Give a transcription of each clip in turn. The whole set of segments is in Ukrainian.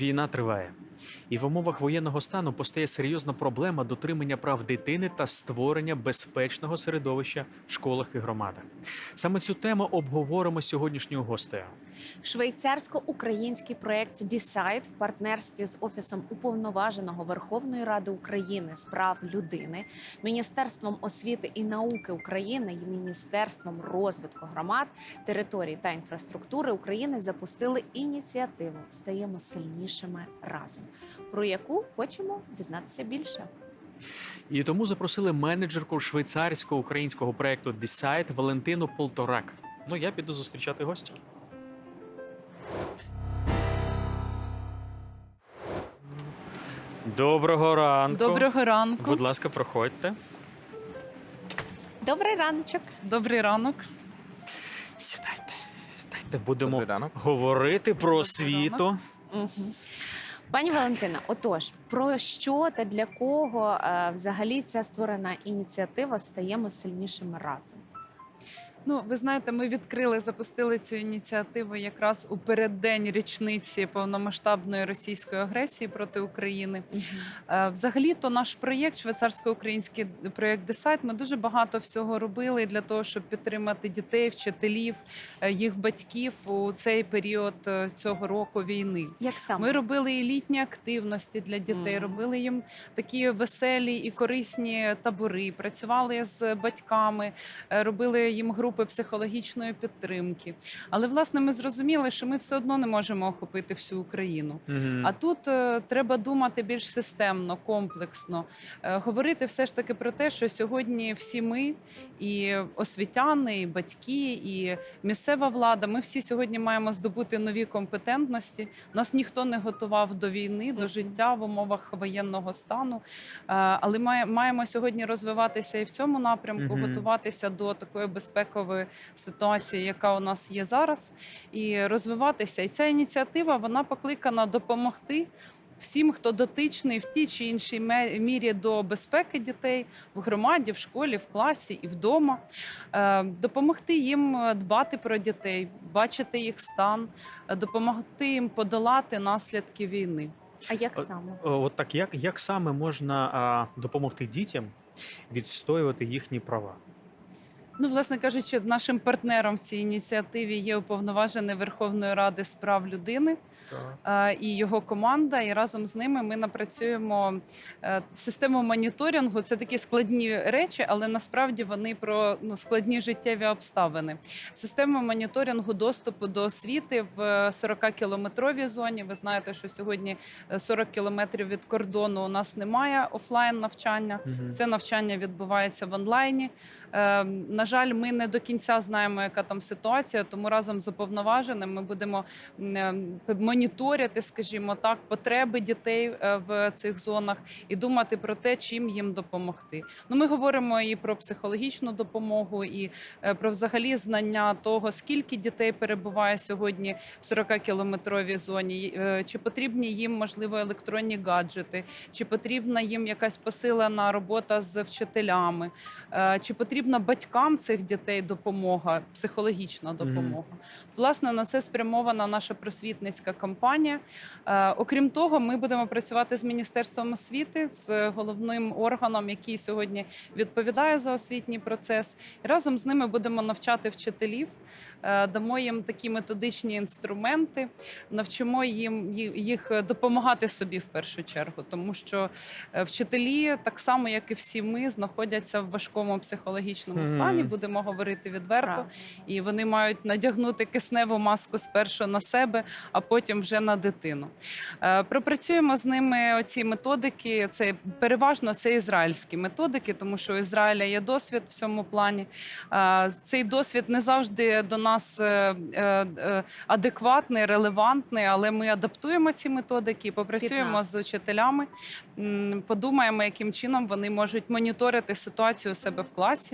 Війна триває, і в умовах воєнного стану постає серйозна проблема дотримання прав дитини та створення безпечного середовища в школах і громадах. Саме цю тему обговоримо з сьогоднішньою гостею. Швейцарсько-український проект Decide в партнерстві з офісом уповноваженого Верховної Ради України з прав людини, Міністерством освіти і науки України і Міністерством розвитку громад, територій та інфраструктури України запустили ініціативу Стаємо сильнішими разом, про яку хочемо дізнатися більше. І тому запросили менеджерку швейцарського українського проекту Decide Валентину Полторак. Ну я піду зустрічати гостя. Доброго ранку. Доброго ранку. Будь ласка, проходьте. Добрий раночок. Добрий ранок. Сідайте. Сідайте, будемо Добрий ранок. говорити про освіту. Угу. Пані Валентина, отож, про що та для кого е, взагалі ця створена ініціатива стаємо сильнішими разом? Ну, ви знаєте, ми відкрили, запустили цю ініціативу якраз у переддень річниці повномасштабної російської агресії проти України. Е, Взагалі-то наш проєкт, швейцарсько-український проєкт Десайт, ми дуже багато всього робили для того, щоб підтримати дітей, вчителів, е, їх батьків у цей період е, цього року війни. Як саме? Ми робили і літні активності для дітей, Мгм. робили їм такі веселі і корисні табори, працювали з батьками, робили їм групи психологічної підтримки. Але власне ми зрозуміли, що ми все одно не можемо охопити всю Україну. Мгм. А тут е, треба думати більш системно, комплексно, е, говорити все ж таки про те, що сьогодні всі ми, і освітяни, і батьки, і місцева влада, ми всі сьогодні маємо здобути нові компетентності. Нас ніхто не готував до війни, до життя в умовах воєнного стану. Е, Але має- маємо сьогодні розвиватися і в цьому напрямку, готуватися до такої безпекової ситуації, яка у нас є зараз, і розвиватися. І ця ініціатива вона покликана допомогти. Всім, хто дотичний в тій чи іншій мірі до безпеки дітей в громаді, в школі, в класі і вдома, Е, допомогти їм е, дбати про дітей, бачити їх стан, е, допомогти їм подолати наслідки війни. А як саме? От так як, як саме можна а, допомогти дітям відстоювати їхні права? Ну, власне кажучи, нашим партнером в цій ініціативі є уповноважений Верховної Ради з прав людини. е, і його команда. І разом з ними ми напрацюємо е, систему моніторингу. Це такі складні речі, але насправді вони про ну, складні життєві обставини. Система моніторингу доступу до освіти в 40-кілометровій зоні. Ви знаєте, що сьогодні е, 40 кілометрів від кордону у нас немає офлайн навчання. Мгм. Це навчання відбувається в онлайні. Е, на жаль, ми не до кінця знаємо, яка там ситуація, тому разом з уповноваженим ми будемо е, моніторити, скажімо так, потреби дітей е, в цих зонах і думати про те, чим їм допомогти. Ну, ми говоримо і про психологічну допомогу, і е, про взагалі знання того, скільки дітей перебуває сьогодні в 40-кілометровій зоні, е, чи потрібні їм можливо електронні гаджети, чи потрібна їм якась посилена робота з вчителями, чи потрібна батькам цих дітей допомога, психологічна допомога. Власне, на це спрямована наша просвітницька кампанія. Е, Окрім того, ми будемо працювати з міністерством освіти, з головним органом, який сьогодні відповідає за освітній процес. І разом з ними будемо навчати вчителів, е, дамо їм такі методичні інструменти, навчимо їм їх допомагати собі в першу чергу, тому що е, вчителі, так само як і всі ми, знаходяться в важкому психологічному Мгм. стані. Будемо говорити відверто, Правда. і вони мають надягнути кисневу маску спершу на себе, а потім вже на дитину. Е, Пропрацюємо з ними оці методики. Це переважно це ізраїльські методики, тому що у Ізраїля є досвід в цьому плані. Е, Цей досвід не завжди до нас е, адекватний, релевантний, але ми адаптуємо ці методики, попрацюємо з учителями, подумаємо, яким чином вони можуть моніторити ситуацію у себе в класі.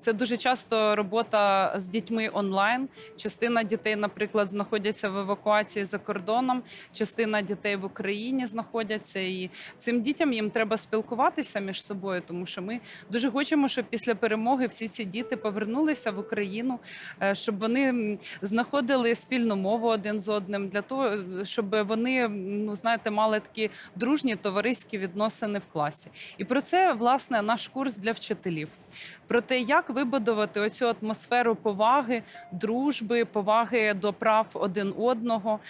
Це дуже часто робота з дітьми онлайн. Частина дітей, наприклад, знаходяться в евакуації за кордоном, частина дітей в Україні знаходяться. І цим дітям їм треба спілкуватися між собою, тому що ми дуже хочемо, щоб після перемоги всі ці діти повернулися в Україну, е, щоб вони знаходили спільну мову один з одним, для того, щоб вони ну знаєте, мали такі дружні товариські відносини в класі. І про це власне наш курс для вчителів. Про те, як вибудувати оцю атмосферу поваги, дружби, поваги до прав один одного,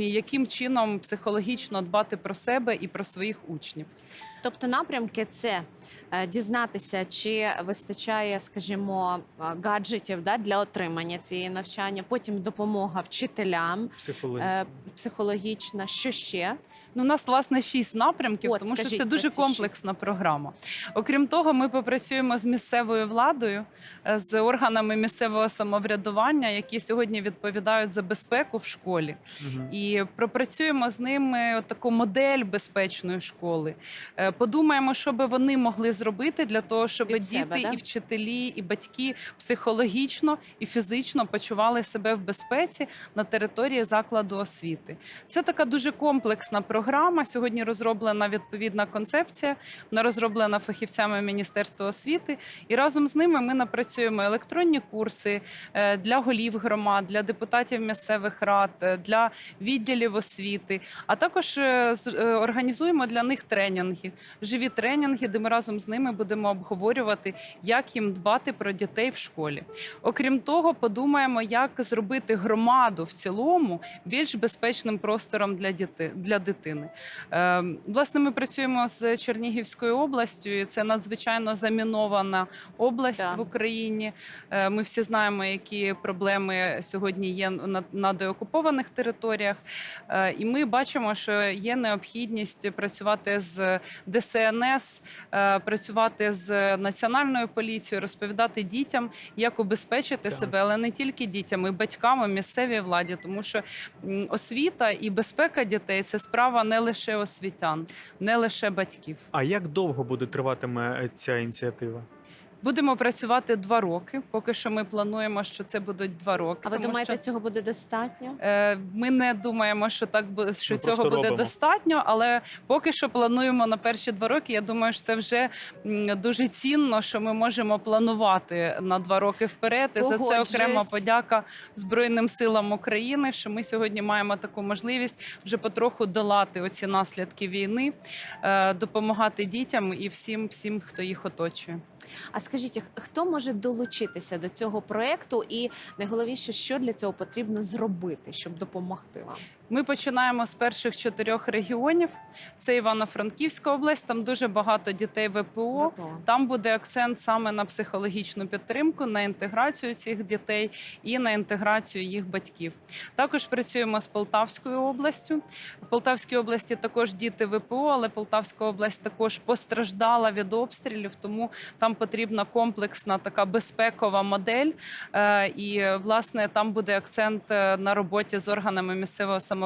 яким чином психологічно дбати про себе і про своїх учнів. Тобто напрямки це е, дізнатися, чи вистачає, скажімо, е, гаджетів да, для отримання цієї навчання, потім допомога вчителям, е, психологічна, що ще? Ну, у нас власне шість напрямків, От, тому що це дуже комплексна програма. Окрім того, ми попрацюємо з місцевою владою, з органами місцевого самоврядування, які сьогодні відповідають за безпеку в школі. Мгм. І пропрацюємо з ними таку модель безпечної школи. Подумаємо, що би вони могли зробити для того, щоб Від діти себе, да? і вчителі, і батьки психологічно і фізично почували себе в безпеці на території закладу освіти. Це така дуже комплексна програма. Сьогодні розроблена відповідна концепція. Вона розроблена фахівцями Міністерства освіти. І разом з ними ми напрацюємо електронні курси е, для голів громад, для депутатів місцевих рад, е, для відділів освіти. А також е, організуємо для них тренінги, живі тренінги, де ми разом з ними будемо обговорювати, як їм дбати про дітей в школі. Окрім того, подумаємо, як зробити громаду в цілому більш безпечним простором для діти для дитини. Е, власне, ми працюємо з Чернігівською областю. і Це надзвичайно замінована область Так. в Україні. Е, Ми всі знаємо, які проблеми сьогодні є на, на деокупованих територіях. Е, І ми бачимо, що є необхідність працювати з ДСНС, е, працювати з національною поліцією, розповідати дітям, як убезпечити Так. себе, але не тільки дітям, і батькам, і місцевій владі, тому що освіта і безпека дітей це справа не лише освітян, не лише батьків. А як довго буде триватиме е, ця ініціатива? Будемо працювати два роки. Поки що ми плануємо, що це будуть два роки. А ви тому думаєте, що... цього буде достатньо? Е, Ми не думаємо, що так бу- що Ми цього буде робимо. достатньо, але поки що плануємо на перші два роки. Я думаю, що це вже дуже цінно, що ми можемо планувати на два роки вперед. І за це окрема подяка Збройним силам України, що ми сьогодні маємо таку можливість вже потроху долати оці наслідки війни, е, допомагати дітям і всім, всім, хто їх оточує. А скажіть, хто може долучитися до цього проекту, і найголовніше, що для цього потрібно зробити, щоб допомогти вам? Ми починаємо з перших чотирьох регіонів. Це Івано-Франківська область. Там дуже багато дітей ВПО. Там буде акцент саме на психологічну підтримку, на інтеграцію цих дітей і на інтеграцію їх батьків. Також працюємо з Полтавською областю. В Полтавській області також діти ВПО, але Полтавська область також постраждала від обстрілів, тому там потрібна комплексна така безпекова модель. Е, І власне там буде акцент е, на роботі з органами місцевого самоврядування.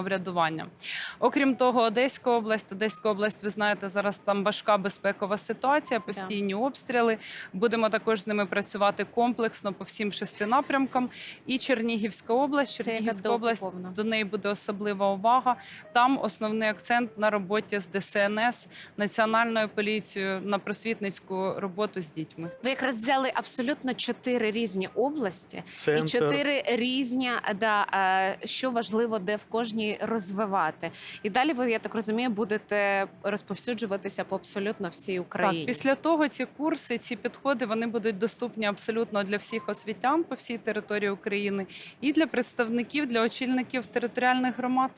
Окрім того, Одеська область, Одеська область, ви знаєте, зараз там важка безпекова ситуація, постійні обстріли. Будемо також з ними працювати комплексно по всім шести напрямкам. І Чернігівська область, Чернігівська область до неї буде особлива увага. Там основний акцент на роботі з ДСНС, національною поліцією, на просвітницьку роботу з дітьми. Ви якраз взяли абсолютно чотири різні області Центр і чотири різні, да, е, що важливо, де в кожній розвивати. І далі ви, я так розумію, будете розповсюджуватися по абсолютно всій Україні. Так, після того ці курси, ці підходи вони будуть доступні абсолютно для всіх освітян по всій території України і для представників, для очільників територіальних громад.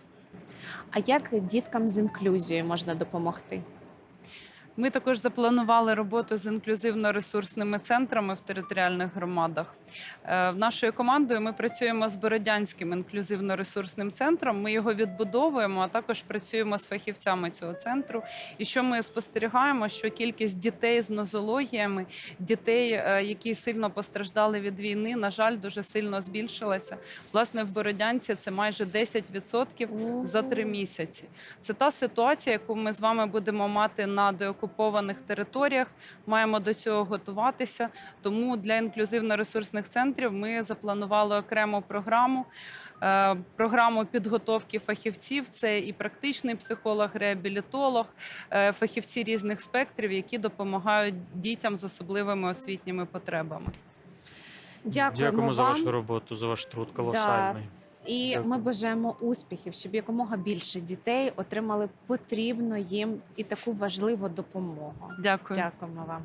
А як діткам з інклюзією можна допомогти? Ми також запланували роботу з інклюзивно-ресурсними центрами в територіальних громадах. Е, Нашою командою ми працюємо з Бородянським інклюзивно-ресурсним центром. Ми його відбудовуємо, а також працюємо з фахівцями цього центру. І що ми спостерігаємо, що кількість дітей з нозологіями, дітей, е, які сильно постраждали від війни, на жаль, дуже сильно збільшилася. Власне, в Бородянці це майже 10% за три місяці. Це та ситуація, яку ми з вами будемо мати на деокупованих окупованих територіях. Маємо до цього готуватися. Тому для інклюзивно-ресурсних центрів ми запланували окрему програму. е, Програму підготовки фахівців це і практичний психолог, реабілітолог, е, фахівці різних спектрів, які допомагають дітям з особливими освітніми потребами. Дякуємо, Дякуємо за вашу роботу, за ваш труд колосальний. І Дякую. ми бажаємо успіхів, щоб якомога більше дітей отримали потрібну їм і таку важливу допомогу. Дякую. Дякуємо вам.